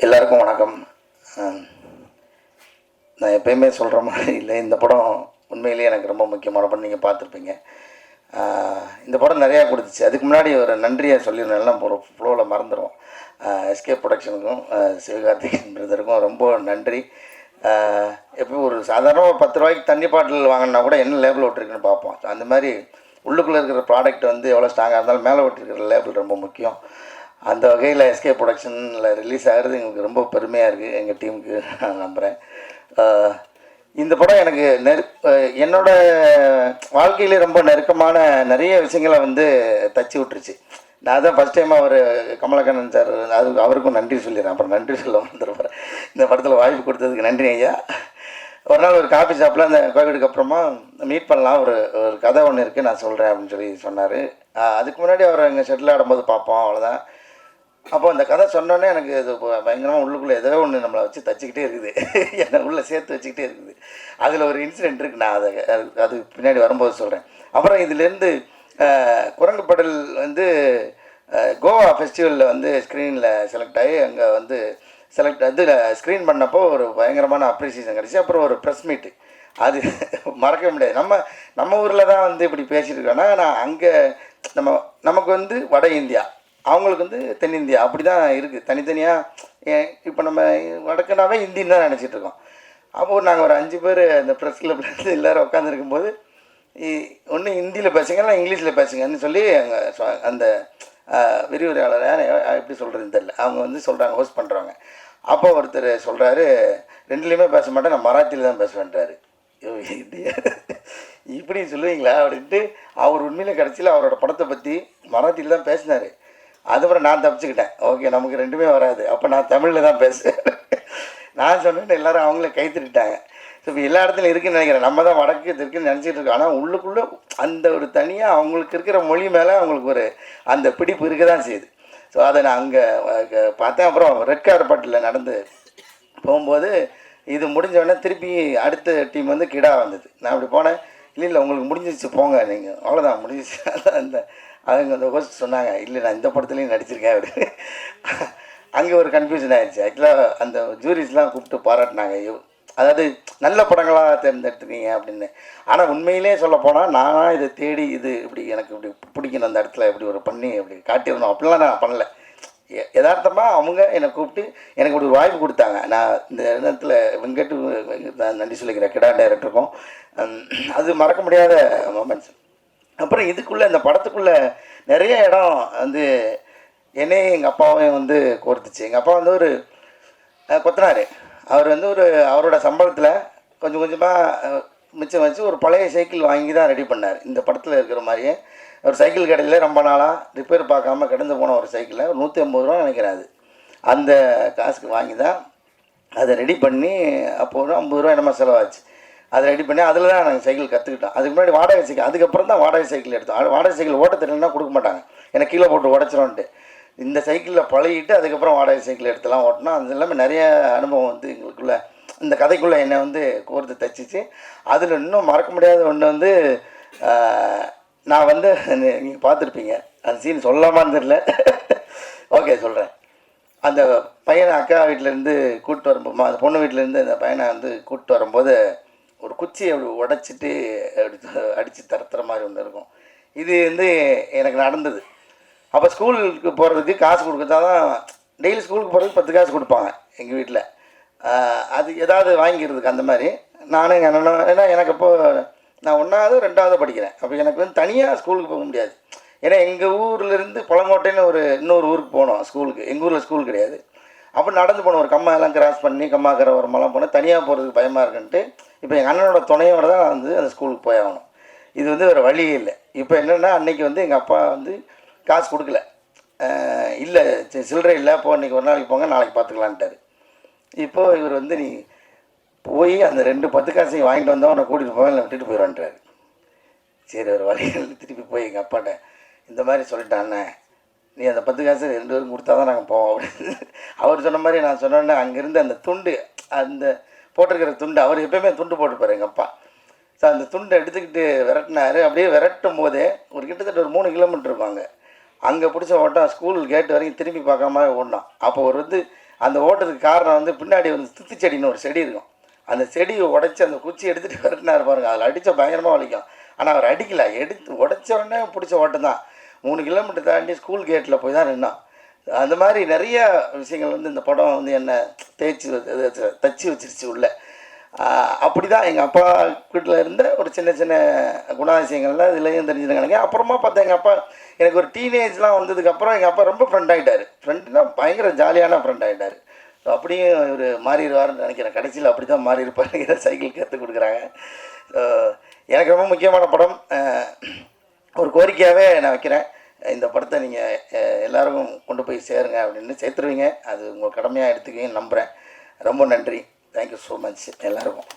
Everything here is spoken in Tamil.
எல்லாருக்கும் வணக்கம். நான் எப்பயுமே சொல்கிற மாதிரி இல்லை. இந்த படம் உண்மையிலேயே எனக்கு ரொம்ப முக்கியமான படம். நீங்கள் பார்த்துருப்பீங்க. இந்த படம் நிறையா கொடுத்துச்சு. அதுக்கு முன்னாடி ஒரு நன்றியை சொல்லியிருந்தேன். எல்லாம் ஒரு ஃப்ளோவில் மறந்துடுவோம் எஸ்கே ப்ரொடக்ஷனுக்கும் சிவகார்த்திகேயன் பிரதருக்கும் ரொம்ப நன்றி. அஹ், எப்போ ஒரு சாதாரண ஒரு பத்து ரூபாய்க்கு தண்ணி பாட்டில் வாங்கினா கூட என்ன லேபிள் விட்டுருக்குன்னு பார்ப்போம். அந்த மாதிரி உள்ளுக்குள்ளே இருக்கிற ப்ராடக்ட் வந்து எவ்வளோ ஸ்ட்ராங்காக இருந்தாலும் மேலே விட்டுருக்கிற லேபிள் ரொம்ப முக்கியம். அந்த வகையில் எஸ்கே ப்ரொடக்ஷனில் ரிலீஸ் ஆகிறது எங்களுக்கு ரொம்ப பெருமையாக இருக்குது எங்கள் டீமுக்கு நான் நம்புகிறேன் இந்த படம் எனக்கு நெரு என்னோடய வாழ்க்கையிலே ரொம்ப நெருக்கமான நிறைய விஷயங்களை வந்து தச்சு விட்டுருச்சு. நான் தான் ஃபஸ்ட் டைம் அவர் கமலக்கண்ணன் சார் அது அவருக்கும் நன்றி சொல்லிடுறேன். அப்புறம் நன்றி சொல்ல வந்துருப்பேன் இந்த படத்தில் வாய்ப்பு கொடுத்ததுக்கு நன்றி ஐயா. ஒரு நாள் ஒரு காஃபி ஷாப்பில் அந்த கோவிடுக்கு அப்புறமா மீட் பண்ணலாம். ஒரு ஒரு கதை ஒன்று இருக்குது நான் சொல்கிறேன் அப்படின்னு சொல்லி சொன்னார். அதுக்கு முன்னாடி அவர் எங்கள் ஷெட்டில் ஆடும்போது பார்ப்போம் அவ்வளோதான் அப்போ அந்த கதை சொன்னோன்னே எனக்கு இது பயங்கரமாக உள்ளுக்குள்ளே ஏதோ ஒன்று நம்மளை வச்சு தச்சுக்கிட்டே இருக்குது. என்னை உள்ளே சேர்த்து வச்சுக்கிட்டே இருக்குது. அதில் ஒரு இன்சிடென்ட் இருக்குது நான் அதை அது- அது பின்னாடி வரும்போது சொல்கிறேன் அப்புறம் இதுலேருந்து குரங்கு படல் வந்து கோவா ஃபெஸ்டிவலில் வந்து ஸ்க்ரீனில் செலக்ட் ஆகி அங்கே வந்து செலக்ட் இதில் ஸ்க்ரீன் பண்ணப்போ ஒரு பயங்கரமான அப்ரிசியேஷன் கிடச்சி. அப்புறம் ஒரு ப்ரெஸ் மீட்டு அது மறக்க முடியாது. நம்ம நம்ம ஊரில் தான் வந்து இப்படி பேசிட்டு இருக்கோன்னா நான் அங்கே நம்ம நமக்கு வந்து வட இந்தியா. அவங்களுக்கு வந்து தென்னிந்தியா அப்படி தான் இருக்குது தனித்தனியாக இப்போ நம்ம வடக்குனாவே ஹிந்தின்னு தான் நினச்சிட்டு இருக்கோம். அப்போது நாங்கள் ஒரு அஞ்சு பேர் அந்த ப்ரெஸ் கிளப்லேருந்து எல்லோரும் உட்காந்துருக்கும்போது ஒன்று ஹிந்தியில் பேசுங்க இல்லை இங்கிலீஷில் பேசுங்கன்னு சொல்லி அங்கே அந்த விரிவுரையாளர் எப்படி சொல்கிறதுன்னு தெரியல. அவங்க வந்து சொல்கிறாங்க ஹோஸ்ட் பண்ணுறவங்க அப்போ ஒருத்தர் சொல்கிறாரு ரெண்டுலேயுமே பேச மாட்டேன் நான் மராத்தியில் தான் பேசுவேன்றாரு. இப்படி சொல்லுவீங்களா? அப்படின்ட்டு அவர் உண்மையில கடைசியில் அவரோட படத்தை பற்றி மராத்தியில் தான் பேசினார். அதுக்கப்புறம் நான் தப்பிச்சுக்கிட்டேன். ஓகே நமக்கு ரெண்டுமே வராது. அப்போ நான் தமிழில் தான் பேசுவேன். நான் சொன்னேன்னு எல்லாரும் அவங்கள கை ஸோ இப்போ எல்லா இடத்துலையும் இருக்குன்னு நினைக்கிறேன். நம்ம தான் வடக்கு தெற்குன்னு நினச்சிட்டு இருக்கோம். ஆனால் உள்ளுக்குள்ளே அந்த ஒரு தனியாக அவங்களுக்கு இருக்கிற மொழி மேலே அவங்களுக்கு ஒரு அந்த பிடிப்பு இருக்க தான் செய்யுது. ஸோ அதை நான் அங்கே பார்த்தேன். அப்புறம் ரெட் கார்பட்டில் நடந்து போகும்போது இது முடிஞ்ச உடனே திருப்பி அடுத்த டீம் வந்து கிடா வந்தது. நான் அப்படி போனேன். இல்லை இல்லை உங்களுக்கு முடிஞ்சிச்சு போங்க நீங்கள் அவ்வளோதான் முடிஞ்சிச்சு அதான் அந்த அவங்க அந்த ஹோஸ்ட் சொன்னாங்க இல்லை நான் இந்த படத்துலேயும் நடிச்சிருக்கேன். அப்படி. அங்கே ஒரு கன்ஃபியூஷன் ஆயிடுச்சு ஆக்சுவலாக அந்த ஜூரிஸ்லாம் கூப்பிட்டு பாராட்டினாங்க. ஐயோ அதாவது நல்ல படங்களாக தேர்ந்தெடுத்துருக்கீங்க அப்படின்னு. ஆனால் உண்மையிலே சொல்ல போனால் நானாக இதை தேடி இது இப்படி எனக்கு இப்படி பிடிக்கணும் அந்த இடத்துல இப்படி ஒரு பண்ணி இப்படி காட்டியிருந்தோம் அப்படிலாம் நான் பண்ணலை. யதார்த்தமாக அவங்க என்னை கூப்பிட்டு எனக்கு ஒரு வாய்ப்பு கொடுத்தாங்க. நான் இந்த இடத்துல வெங்கட் நான் நன்றி சொல்லிக்கிறேன் கிடா டைரக்டருக்கும். அது மறக்க முடியாத மொமெண்ட்ஸ் அப்புறம் இதுக்குள்ளே இந்த படத்துக்குள்ளே நிறைய இடம் வந்து என்னையும் எங்கள் அப்பாவையும் வந்து கோர்த்துச்சு. எங்கள் அப்பா வந்து ஒரு கொத்தனார். அவர் வந்து ஒரு அவரோட சம்பளத்தில் கொஞ்சம் கொஞ்சமாக மிச்சம் வச்சு ஒரு பழைய சைக்கிள் வாங்கி தான் ரெடி பண்ணார். இந்த படத்தில் இருக்கிற மாதிரியே ஒரு சைக்கிள் கடையில் ரொம்ப நாளாக ரிப்பேர் பார்க்காம கிடந்து போன ஒரு சைக்கிளை ஒரு நூற்றி ஐம்பது ரூபா நினைக்கிறேன் அது. அந்த காசுக்கு வாங்கி தான் அதை ரெடி பண்ணி அப்போ ஒரு ஐம்பது ரூபா என்னமோ செலவாச்சு. அதை ரெடி பண்ணி அதில் தான் நாங்கள் சைக்கிள் கற்றுக்கிட்டோம் அதுக்கு முன்னாடி வாடகை சைக்கிள் அதுக்கப்புறம் தான் வாடகை சைக்கிள் எடுத்தோம். வாடகை சைக்கிள் ஓட்ட தெரியலன்னா கொடுக்க மாட்டாங்க. ஏன்னா கீழே போட்டு உடச்சிரோன்ட்டு இந்த சைக்கிளில் பழகிட்டு அதுக்கப்புறம் வாடகை சைக்கிள் எடுத்துலாம் ஓட்டினா அது எல்லாமே நிறைய அனுபவம் வந்து எங்களுக்குள்ளே இந்த கதைக்குள்ளே என்னை வந்து கோர்த்து தச்சிச்சு. அதில் இன்னும் மறக்க முடியாத ஒன்று வந்து நான் வந்து நீங்கள் பார்த்துருப்பீங்க. அந்த சீன் சொல்லாமான்னு தெரில ஓகே சொல்கிறேன் அந்த பையனை அக்கா வீட்டிலேருந்து கூப்பிட்டு வரும்போது அந்த பொண்ணு வீட்டிலேருந்து அந்த பையனை வந்து கூப்பிட்டு வரும்போது ஒரு குச்சியை அப்படி உடைச்சிட்டு அப்படி அடித்து தரத்துற மாதிரி ஒன்று இருக்கும். இது வந்து எனக்கு நடந்தது. அப்போ ஸ்கூலுக்கு போகிறதுக்கு காசு கொடுக்கறதா தான் டெய்லி ஸ்கூலுக்கு போகிறதுக்கு பத்து காசு கொடுப்பாங்க எங்கள் வீட்டில் அது ஏதாவது வாங்கிக்கிறதுக்கு அந்த மாதிரி. நானும் எங்கள் அண்ணனும் ஏன்னா எனக்கு இப்போது நான் ஒன்றாவது ரெண்டாவது படிக்கிறேன். அப்போ எனக்கு வந்து தனியாக ஸ்கூலுக்கு போக முடியாது. ஏன்னா எங்கள் ஊர்லேருந்து பழங்கோட்டைன்னு ஒரு இன்னொரு ஊருக்கு போனோம் ஸ்கூலுக்கு எங்கள் ஊரில் ஸ்கூல் கிடையாது. அப்போ நடந்து போனோம். ஒரு கம்மா எல்லாம் கிராஸ் பண்ணி கம்மாக்கிற ஒரு மலம் போனோம். தனியாக போகிறதுக்கு பயமாக இருக்குன்ட்டு இப்போ எங்கள் அண்ணனோட துணையோட தான் நான் வந்து அந்த ஸ்கூலுக்கு போய் ஆகணும். இது வந்து வேறு வழியே இல்லை. இப்போ என்னென்னா அன்னைக்கு வந்து எங்கள் அப்பா வந்து காசு கொடுக்கல. இல்லை சில்லறை இல்லை போ இன்றைக்கி ஒரு நாளைக்கு போங்க நாளைக்கு பார்த்துக்கலான்ட்டார் இப்போது இவர் வந்து நீ போய் அந்த ரெண்டு பத்து காசையும் வாங்கிட்டு வந்தால் உன்னை கூட்டிகிட்டு போவேன் இல்லை விட்டுட்டு போயிடுவான்றாரு. சரி ஒரு வழியில் திருப்பி போய் எங்கள் அப்பாட்ட இந்த மாதிரி சொல்லிட்டாண்ணே நீ அந்த பத்து காசு ரெண்டு பேரும் கொடுத்தா தான் நாங்கள் போவோம் அப்படின்னு அவர் சொன்ன மாதிரி நான் சொன்னோன்னே அங்கேருந்து அந்த துண்டு அந்த போட்டிருக்கிற துண்டு அவர் எப்பயுமே துண்டு போட்டுப்பார் எங்கள் அப்பா. ஸோ அந்த துண்டை எடுத்துக்கிட்டு விரட்டினார். அப்படியே விரட்டும் போதே ஒரு கிட்டத்தட்ட ஒரு மூணு கிலோமீட்டர் இருப்பாங்க அங்கே. பிடிச்ச ஓட்டம் ஸ்கூல் கேட்டு வரைக்கும் திரும்பி பார்க்காம ஓடினான் அப்போ ஒரு வந்து அந்த ஓட்டத்துக்கு காரணம் வந்து பின்னாடி வந்து துத்து செடின்னு ஒரு செடி இருக்கும். அந்த செடியை உடச்சி அந்த குச்சி எடுத்துகிட்டு வரட்டினார் பாருங்க. அதில் அடித்தா பயங்கரமாக வலிக்கும். ஆனால் அவர் அடிக்கல. எடுத்து உடச்ச உடனே பிடிச்ச ஓட்டம் தான். மூணு கிலோமீட்டர் தாண்டி ஸ்கூல் கேட்டில் போய் தான் நின்னான். அந்த மாதிரி நிறைய விஷயங்கள் வந்து இந்த படம் வந்து என்னை தேய்ச்சி தச்சு வச்சிருச்சு உள்ளே. அப்படி தான் எங்கள் அப்பா வீட்டில் இருந்த ஒரு சின்ன சின்ன குணாதிசயங்கள்லாம் இதுலேயும் தெரிஞ்சுருக்காங்க அப்புறமா பார்த்தா எங்கள் அப்பா எனக்கு ஒரு டீனேஜ்லாம் வந்ததுக்கப்புறம் எங்கள் அப்பா ரொம்ப ஃப்ரெண்ட் ஆகிட்டார் ஃப்ரெண்ட்னா பயங்கர ஜாலியான ஃப்ரெண்ட் ஆகிட்டார் ஸோ அப்படியும் இவர் மாறிடுவார்னு நினைக்கிறேன். கடைசியில் அப்படி தான் மாறி இருப்பாருங்கிற சைக்கிள் கற்றுக் கொடுக்குறாங்க. ஸோ எனக்கு ரொம்ப முக்கியமான படம். ஒரு கோரிக்கையாகவே நான் வைக்கிறேன். இந்த படத்தை நீங்கள் எல்லாருக்கும் கொண்டு போய் சேருங்க அப்படின்னு சேர்த்துருவீங்க. அது உங்கள் கடமையாக எடுத்துக்குவீங்கன்னு நம்புகிறேன் ரொம்ப நன்றி. தேங்க்யூ ஸோ மச் எல்லாருக்கும்